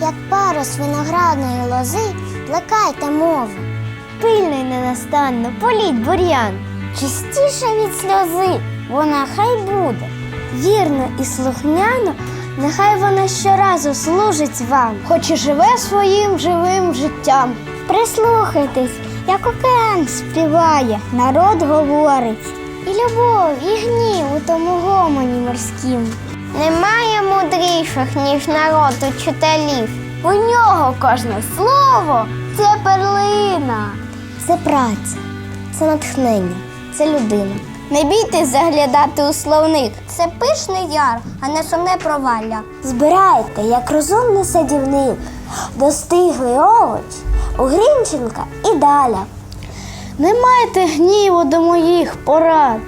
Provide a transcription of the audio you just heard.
як парус виноградної лози, плекайте мову. Пильно й ненастанно політь бур'ян, чистіше від сльози, вона хай буде. Вірно і слухняно, нехай вона щоразу служить вам, хоч і живе своїм живим життям. Прислухайтесь, як океан співає, народ говорить. І любов, і гнів у тому гомоні морськім. Немає мудріших, ніж народ учителів. У нього кожне слово це перлина. Це праця, це натхнення, це людина. Не бійтесь заглядати у словник. Це пишний яр, а не сумне провалля. Збирайте, як розумний садівник, достиглий овоч у Грінченка і далі. Не майте гніву до моїх порад.